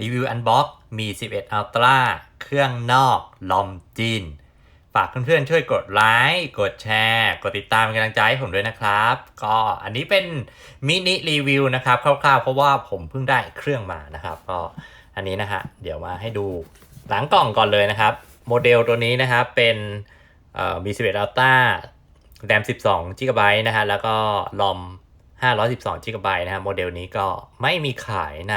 รีวิวอันบ็อกมี 11 Ultra เครื่องนอกลอมจีน ฝากเพื่อนๆช่วยกดไลค์กดแชร์ กดติดตามเป็นกำลังใจให้ผมด้วยนะครับ ก็อันนี้เป็นมินิรีวิวนะครับคร่าวๆ เพราะว่าผมเพิ่งได้เครื่องมานะครับ ก็อันนี้นะฮะเดี๋ยวมาให้ดูหลังกล่องก่อนเลยนะครับ โมเดลตัวนี้นะครับเป็นเอ่อมี11 Ultra แรม 12 g b นะฮะแล้วก็ลอม512 g b นะฮะโมเดลนี้ก็ไม่มีขายใน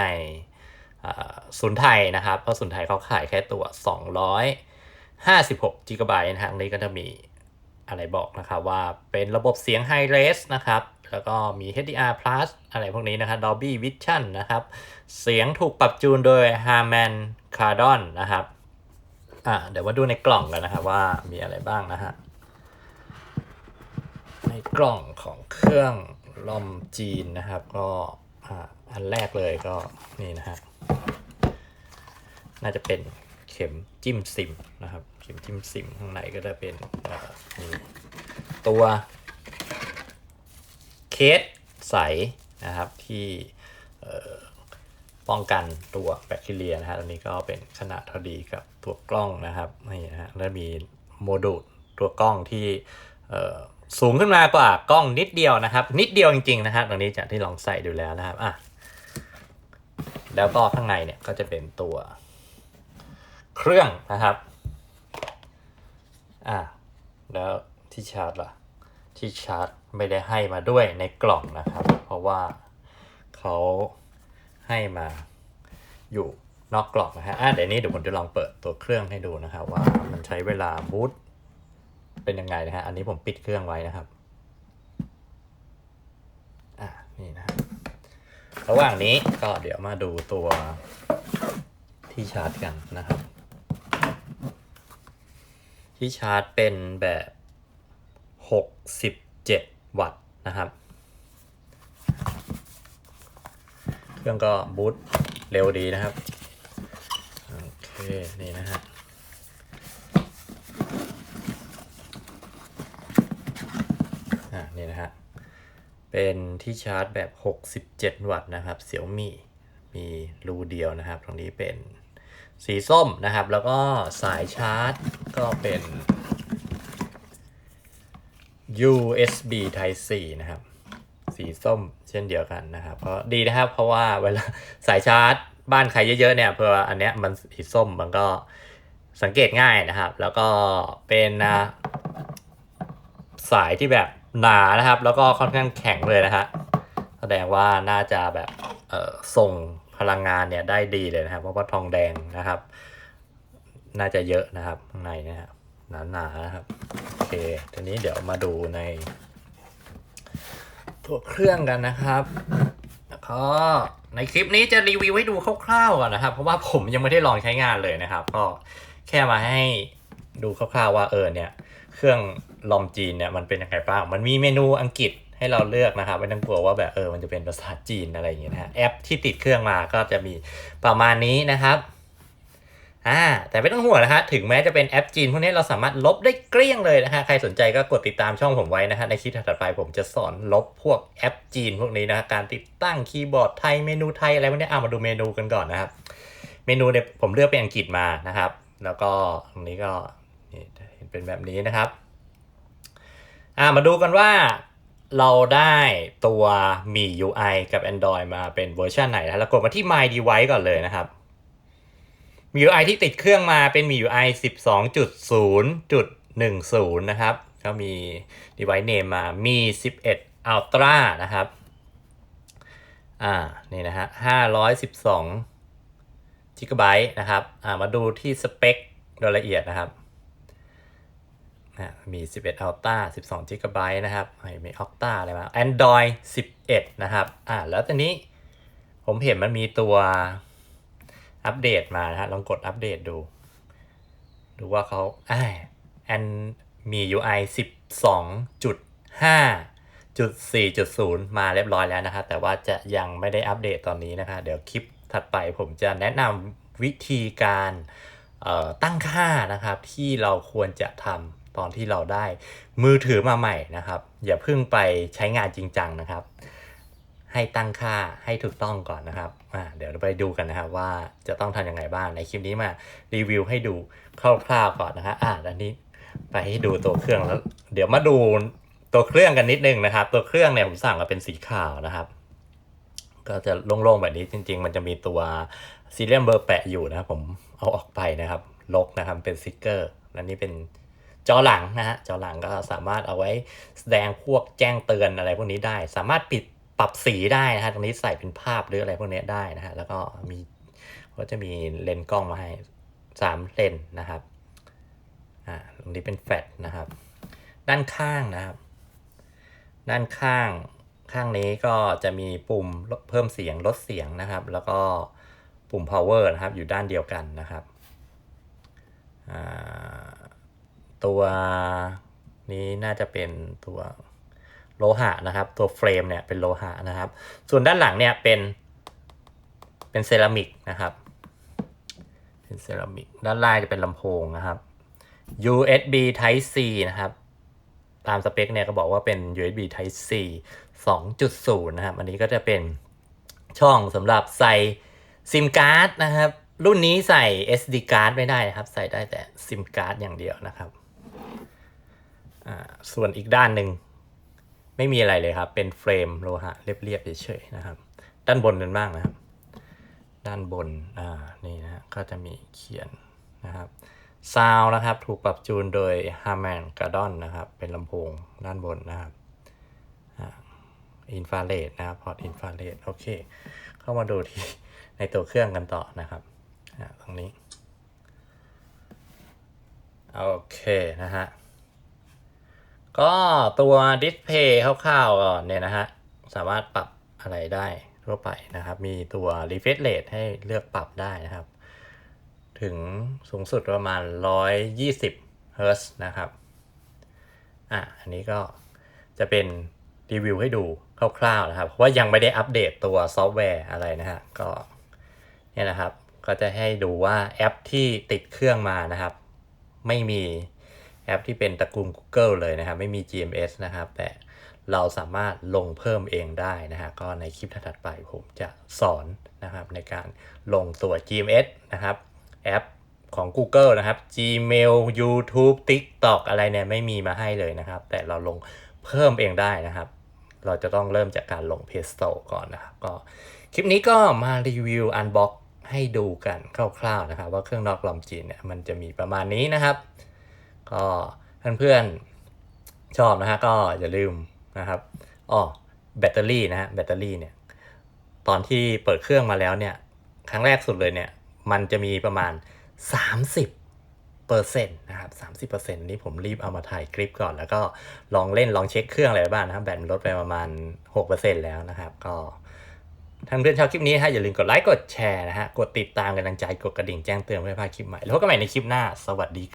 ศูนย์ไทยนะครับ เพราะศูนย์ไทยเขาขายแค่ตัว 256 g b นะฮะอันนี้ก็จะมีอะไรบอกนะครับว่าเป็นระบบเสียง High Res นะครับ แล้วก็มี HDR Plus อะไรพวกนี้นะครับ Dolby Vision นะครับ เสียงถูกปรับจูนโดย Harman Kardon นะครับอะเดี๋ยวมาดูในกล่องกันนะครับว่ามีอะไรบ้างนะฮะ ในกล่องของเครื่องลอมจีนนะครับก็ อันแรกเลยก็นี่นะฮะ น่าจะเป็นเข็มจิ้มซิมนะครับ เข็มจิ้มซิมข้างในก็จะเป็นตัวเคสใสนะครับที่ป้องกันตัวแบคทีเรียนะฮะอันนี้ก็เป็นขนาดเท่าดีกับตัวกล้องนะครับนี่นะฮะแล้วมีโมดูลตัวกล้องที่ สูงขึ้นมากว่ากล้องนิดเดียวนะครับ นิดเดียวจริงๆนะครับตรงนี้จากที่ลองใส่ดูแล้วนะครับอะแล้วก็ข้างในเนี่ยก็จะเป็นตัวเครื่องนะครับอ่าแล้วที่ชาร์จล่ะที่ชาร์จไม่ได้ให้มาด้วยในกล่องนะครับ เพราะว่าเขาให้มาอยู่นอกกล่องนะฮะอะเดี๋ยวนี้เดี๋ยวผมจะลองเปิดตัวเครื่องให้ดูนะครับว่ามันใช้เวลาบูต เป็นยังไงนะฮะ อันนี้ผมปิดเครื่องไว้นะครับ อะนี่นะรระหว่างนี้ก็เดี๋ยวมาดูตัวที่ชาร์จกันนะครับ ที่ชาร์จเป็นแบบ 67 วัตต์นะครับ เครื่องก็บูตเร็วดีนะครับ โอเค นี่นะฮะ อ่า นี่นะฮะ เป็นที่ชาร์จแบบ 67 วัตต์นะครับเสี่ยวมี่มีรูเดียวนะครับ ตรงนี้เป็นสีส้มนะครับ แล้วก็สายชาร์จก็เป็น USB Type C นะครับ สีส้มเช่นเดียวกันนะครับก็ดีนะครับ เพราะว่าเวลาสายชาร์จบ้านใครเยอะๆเนี่ยเพื่ออันเนี้ยมันสีส้มมันก็สังเกตง่ายนะครับ แล้วก็เป็นอ่าสายที่แบบ หนานะครับ แล้วก็ค่อนข้างแข็งเลยนะฮะแสดงว่าน่าจะแบบเอ่อส่งพลังงานเนี่ยได้ดีเลยนะครับ เพราะว่าทองแดงนะครับ น่าจะเยอะนะครับข้างในเนะครับหนาๆนะครับโอเคทีนี้เดี๋ยวมาดูใน ตัวเครื่องกันนะครับแล้วก็ในคลิปนี้จะรีวิวให้ดูคร่าวๆก่อนนะครับ เพราะว่าผมยังไม่ได้ลองใช้งานเลยนะครับ ก็แค่มาให้ดูคร่าวๆว่าเออเนี่ย เครื่อง ลอมจีนเนี่ยมันเป็นยังไงบ้าง มันมีเมนูอังกฤษให้เราเลือกนะครับไม่ต้องกลัวว่าแบบเออมันจะเป็นภาษาจีนอะไรอย่างเงี้ยนะฮะแอปที่ติดเครื่องมาก็จะมีประมาณนี้นะครับอ่าแต่ไม่ต้องห่วงนะฮะถึงแม้จะเป็นแอปจีนพวกนี้เราสามารถลบได้เกลี้ยงเลยนะฮะใครสนใจก็กดติดตามช่องผมไว้นะฮะในคลิปถัดไปผมจะสอนลบพวกแอปจีนพวกนี้นะฮะการติดตั้งคีย์บอร์ดไทยเมนูไทยอะไรพวกนี้เอามาดูเมนูกันก่อนนะครับ เมนูเนี่ยผมเลือกเป็นอังกฤษมานะครับ แล้วก็ตรงนี้ก็เห็นเป็นแบบนี้นะครับ อ่ามาดูกันว่าเราได้ตัวมี UI กับ Android มาเป็นเวอร์ชันไหนนะแล้วกดมาที่ My Device ก่อนเลยนะครับมี UI ที่ติดเครื่องมาเป็นมี UI 12.0.10 นะครับ ก็มี device name มามี11 Ultra นะครับ อ่า นี่นะฮะ 512 g b นะครับ อ่า มาดูที่สเปคโดยละเอียดนะครับ มี 11 Ultra 12 GB นะครับไมี Octa อะไรมา Android 11 นะครับ อ่าแล้วตอนนี้ผมเห็นมันมีตัวอัปเดตมานะฮะ ลองกดอัปเดตดู ดูว่าเขาอ่าแอนมี UI 12.5.4.0 มาเรียบร้อยแล้วนะครับ แต่ว่าจะยังไม่ได้อัปเดตตอนนี้นะคะเดี๋ยวคลิปถัดไปผมจะแนะนำวิธีการตั้งค่านะครับที่เราควรจะทำ ตอนที่เราได้มือถือมาใหม่นะครับ อย่าเพิ่งไปใช้งานจริงจังนะครับ ให้ตั้งค่าให้ถูกต้องก่อนนะครับเดี๋ยวเราไปดูกันนะครับว่าจะต้องทำยังไงบ้างในคลิปนี้มารีวิวให้ดูคร่าวๆก่อนนะฮะอ่าอันนี้ไปให้ดูตัวเครื่องแล้ว เดี๋ยวมาดูตัวเครื่องกันนิดนึงนะครับ ตัวเครื่องเนี่ยผมสั่งมาเป็นสีขาวนะครับ ก็จะโล่งๆแบบนี้จริง ๆ มันจะมีตัวซีเรียมเบอร์แปะอยู่นะครับผมเอาออกไปนะครับลบนะครับเป็นสติกเกอร์และนี่เป็น จอหลังนะฮะจอหลังก็สามารถเอาไว้แสดงพวกแจ้งเตือนอะไรพวกนี้ได้ สามารถปิดปรับสีได้นะฮะตรงนี้ใส่เป็นภาพหรืออะไรพวกนี้ได้นะฮะแล้วก็มีก็จะมีเลนส์กล้องมาให้สามเลนนะครับอ่าตรงนี้เป็นแฟลชนะครับ ด้านข้างนะครับ ด้านข้างข้างนี้ก็จะมีปุ่มเพิ่มเสียงลดเสียงนะครับ แล้วก็ปุ่ม power นะครับ อยู่ด้านเดียวกันนะครับอ่า ตัวนี้น่าจะเป็นตัวโลหะนะครับ ตัวเฟรมเนี่ยเป็นโลหะนะครับ ส่วนด้านหลังเนี่ยเป็นเป็นเซรามิกนะครับ เป็นเซรามิกด้านล่างจะเป็นลำโพงนะครับ USB Type C นะครับ ตามสเปคเนี่ยก็บอกว่าเป็น USB Type C 2.0 นะครับ อันนี้ก็จะเป็นช่องสำหรับใส่ซิมการ์ดนะครับ รุ่นนี้ใส่ SD card ไม่ได้นะครับ ใส่ได้แต่ซิมการ์ดอย่างเดียวนะครับ ส่วนอีกด้านหนึ่งไม่มีอะไรเลยครับ เป็นเฟรมโลหะเรียบๆเฉยๆนะครับ ด้านบนกันบ้างนะครับ ด้านบนอ่านี่นะก็จะมีเขียนนะครับซาวนะครับถูกปรับจูนโดย Harman Kardon นะครับ เป็นลำโพงด้านบนนะครับอินฟราเรดนะครับพอร์ตอินฟราเรดโอเค เข้ามาดูที่ในตัวเครื่องกันต่อนะครับอ่าตรงนี้ โอเคนะฮะ ก็ตัวดิสเพย์คร่าวๆก่อนเนี่ยนะฮะ สามารถปรับอะไรได้ทั่วไปนะครับ มีตัว refresh rate ให้เลือกปรับได้นะครับ ถึงสูงสุดประมาณ 120เฮิร์ตซ์นะครับ อะ อันนี้ก็จะเป็นรีวิวให้ดูคร่าวๆนะครับ เพราะว่ายังไม่ได้อัปเดตตัวซอฟต์แวร์อะไรนะฮะ ก็เนี่ยนะครับ ก็จะให้ดูว่าแอปที่ติดเครื่องมานะครับ ไม่มี แอปที่เป็นตระกูล Google เลยนะครับ ไม่มี GMS นะครับ แต่เราสามารถลงเพิ่มเองได้นะฮะก็ในคลิปถัดไปผมจะสอนนะครับในการลงตัว GMS นะครับ แอปของ Google นะครับ Gmail YouTube TikTok อะไรเนี่ยไม่มีมาให้เลยนะครับ แต่เราลงเพิ่มเองได้นะครับ เราจะต้องเริ่มจากการลง Play Store ก่อนนะครับก็คลิปนี้ก็มารีวิว Unbox ให้ดูกันคร่าวๆนะครับ ว่าเครื่องนอกลอมจีนเนี่ยมันจะมีประมาณนี้นะครับ ก็เพื่อนๆชอบนะฮะก็อย่าลืมนะครับอ๋อแบตเตอรี่นะฮะแบตเตอรี่เนี่ยตอนที่เปิดเครื่องมาแล้วเนี่ยครั้งแรกสุดเลยเนี่ยมันจะมีประมาณ 30เปอร์เซ็นต์นะครับ 30เปอร์เซ็นต์นี้ผมรีบเอามาถ่ายคลิปก่อน แล้วก็ลองเล่นลองเช็คเครื่องอะไรบ้างนะครับแบตมันลดไปประมาณ6เปอร์เซ็นต์แล้วนะครับ ก็ถ้านเพื่อนชอบคลิปนี้ฮะอย่าลืมกดไลค์กดแชร์นะฮะกดติดตามกันดังใจกดกระดิ่งแจ้งเตือนเพื่อไม่พลาดคลิปใหม่แล้วพบกันใหม่ในคลิปหน้า สวัสดี